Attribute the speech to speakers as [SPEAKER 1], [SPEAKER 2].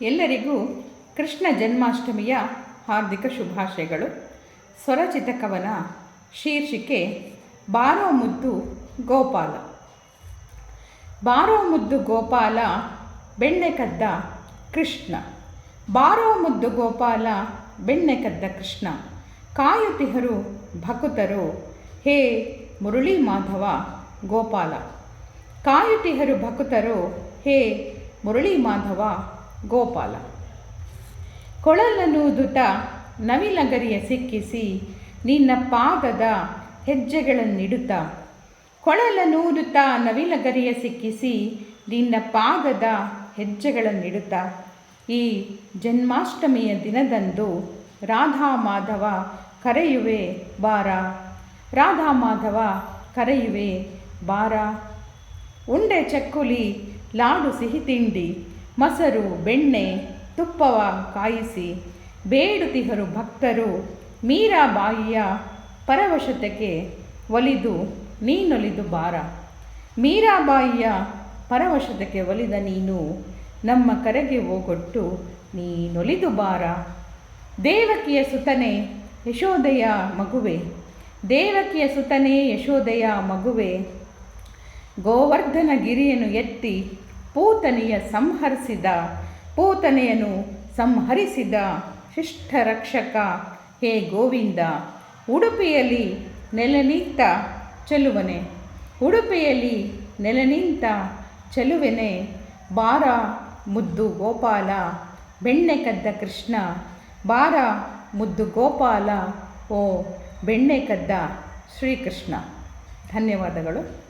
[SPEAKER 1] ಎಲ್ಲರಿಗೂ ಕೃಷ್ಣ ಜನ್ಮಾಷ್ಟಮಿಯ ಹಾರ್ದಿಕ ಶುಭಾಶಯಗಳು. ಸ್ವರಚಿತ ಕವನ ಶೀರ್ಷಿಕೆ ಬಾರೋ ಮುದ್ದು ಗೋಪಾಲ. ಬಾರೋ ಮುದ್ದು ಗೋಪಾಲ, ಬೆಣ್ಣೆ ಕದ್ದ ಕೃಷ್ಣ. ಬಾರೋ ಮುದ್ದು ಗೋಪಾಲ, ಬೆಣ್ಣೆ ಕದ್ದ ಕೃಷ್ಣ. ಕಾಯುತಿಹರು ಭಕುತರು, ಹೇ ಮುರುಳಿ ಮಾಧವ ಗೋಪಾಲ. ಕಾಯುತಿಹರು ಭಕುತರು, ಹೇ ಮುರಳಿ ಮಾಧವ ಗೋಪಾಲ. ಕೊಳಲನೂದುತ ನವಿಲಗರಿಯ ಸಿಕ್ಕಿಸಿ ನಿನ್ನ ಪಾದದ ಹೆಜ್ಜೆಗಳನ್ನಿಡುತ್ತ. ಕೊಳಲನೂದುತ್ತ ನವಿಲಗರಿಯ ಸಿಕ್ಕಿಸಿ ನಿನ್ನ ಪಾದದ ಹೆಜ್ಜೆಗಳನ್ನಿಡುತ್ತ. ಈ ಜನ್ಮಾಷ್ಟಮಿಯ ದಿನದಂದು ರಾಧಾ ಮಾಧವ ಕರೆಯುವೆ ಬಾರ. ರಾಧಾ ಮಾಧವ ಕರೆಯುವೆ ಬಾರ. ಉಂಡೆ ಚಕ್ಕುಲಿ, ಲಾಡು ಸಿಹಿ ತಿಂಡಿ ಮೊಸರು, ಬೆಣ್ಣೆ, ತುಪ್ಪವ ಕಾಯಿಸಿ ಬೇಡುತಿಹರು ಭಕ್ತರು ಮೀರಾಬಾಯಿಯ ಪರವಶತೆಗೆ ಒಲಿದು ನೀನೊಲಿದು ಬಾರ. ಮೀರಾಬಾಯಿಯ ಪರವಶತೆಗೆ ಒಲಿದ ನೀನು ನಮ್ಮ ಕರೆಗೆ ಹೋಗೊಟ್ಟು ನೀನೊಲಿದು ಬಾರ. ದೇವಕಿಯ ಸುತನೆ ಯಶೋದೆಯ ಮಗುವೆ. ದೇವಕಿಯ ಸುತನೆ ಯಶೋದೆಯ ಮಗುವೆ. ಗೋವರ್ಧನ ಗಿರಿಯನ್ನು ಎತ್ತಿ ಪೂತನೆಯ ಸಂಹರಿಸಿದ, ಪೂತನೆಯನ್ನು ಸಂಹರಿಸಿದ ಶಿಷ್ಟ ರಕ್ಷಕ ಹೇ ಗೋವಿಂದ, ಉಡುಪಿಯಲ್ಲಿ ನೆಲೆನಿಂತ ಚೆಲುವನೆ, ಉಡುಪಿಯಲ್ಲಿ ನೆಲೆನಿಂತ ಚೆಲುವೆನೆ, ಬಾರ ಮುದ್ದು ಗೋಪಾಲ, ಬೆಣ್ಣೆ ಕದ್ದ ಕೃಷ್ಣ, ಬಾರ ಮುದ್ದು ಗೋಪಾಲ, ಓ ಬೆಣ್ಣೆ ಕದ್ದ ಶ್ರೀಕೃಷ್ಣ. ಧನ್ಯವಾದಗಳು.